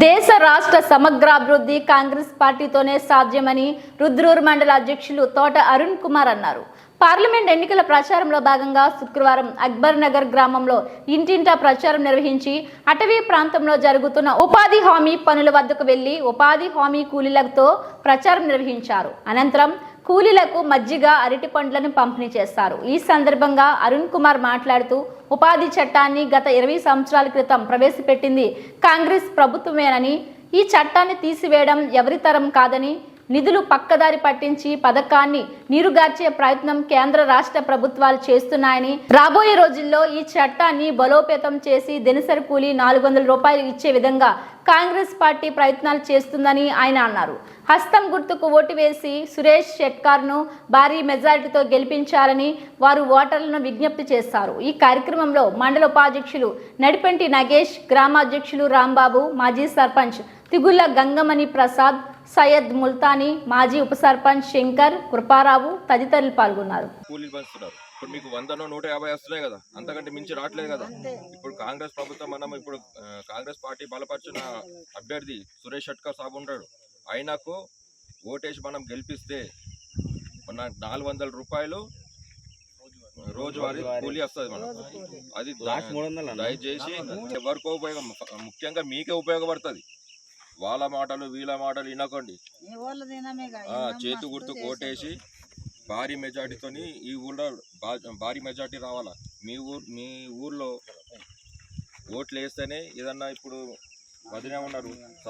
దేశ రాష్ట్ర సమగ్రాభివృద్ధి కాంగ్రెస్ పార్టీతోనే సాధ్యమని రుద్రూరు మండల అధ్యక్షులు తోట అరుణ్ కుమార్ అన్నారు. పార్లమెంట్ ఎన్నికల ప్రచారంలో భాగంగా శుక్రవారం అక్బర్ నగర్ గ్రామంలో ఇంటింటా ప్రచారం నిర్వహించి అటవీ ప్రాంతంలో జరుగుతున్న ఉపాధి హామీ పనుల వద్దకు వెళ్ళి ఉపాధి హామీ కూలీలతో ప్రచారం నిర్వహించారు. అనంతరం కూలీలకు మజ్జిగ అరటి పండ్లను పంపిణీ చేస్తారు. ఈ సందర్భంగా అరుణ్ కుమార్ మాట్లాడుతూ ఉపాధి చట్టాన్ని గత ఇరవై సంవత్సరాల క్రితం ప్రవేశపెట్టింది కాంగ్రెస్ ప్రభుత్వమేనని ఈ చట్టాన్ని తీసివేయడం ఎవరి తరం కాదని నిధులు పక్కదారి పట్టించి పథకాన్ని నీరుగార్చే ప్రయత్నం కేంద్ర రాష్ట్ర ప్రభుత్వాలు చేస్తున్నాయని రాబోయే రోజుల్లో ఈ చట్టాన్ని బలోపేతం చేసి దినసరి కూలీ నాలుగు వందల రూపాయలు ఇచ్చే విధంగా కాంగ్రెస్ పార్టీ ప్రయత్నాలు చేస్తుందని ఆయన అన్నారు. హస్తం గుర్తుకు ఓటు వేసి సురేష్ షెట్కార్ను భారీ మెజారిటీతో గెలిపించాలని వారు ఓటర్లను విజ్ఞప్తి చేశారు. ఈ కార్యక్రమంలో మండల ఉపాధ్యక్షులు నడిపెంటి నగేష్ గ్రామాధ్యక్షులు రాంబాబు మాజీ సర్పంచ్ తిగుళ్ళ గంగమణి ప్రసాద్ సయ్యద్ ముల్తానీ మాజీ ఉప సర్పంచ్ శంకర్ కృపారావు తదితరులు పాల్గొన్నారు. కూలీలు పంచుతున్నారు. ఇప్పుడు మీకు వందనో నూట యాభై వస్తున్నాయి కదా. అంతకంటే మించి రావట్లేదు కదా. ఇప్పుడు కాంగ్రెస్ ప్రభుత్వం మనం ఇప్పుడు కాంగ్రెస్ పార్టీ బలపరిచిన అభ్యర్థి సురేష్ షట్కర్ సాబ్ ఉంటాడు. ఆయనకు ఓటేసి మనం గెలిపిస్తే మన నాలుగు వందల రూపాయలు రోజువారీ కూలీ వస్తుంది మనం అది. దయచేసి ఎవరికో ఉపయోగం ముఖ్యంగా మీకే ఉపయోగపడుతుంది. వాళ్ళ మాటలు వీళ్ళ మాటలు వినకండి. చేతి గుర్తు కోటేసి భారీ మెజార్టీతోని ఈ ఊళ్ళో భారీ మెజార్టీ రావాలా. మీ ఊరు మీ ఊర్లో ఓట్లు వేస్తేనే ఏదన్నా ఇప్పుడు వదిలే ఉన్నారు.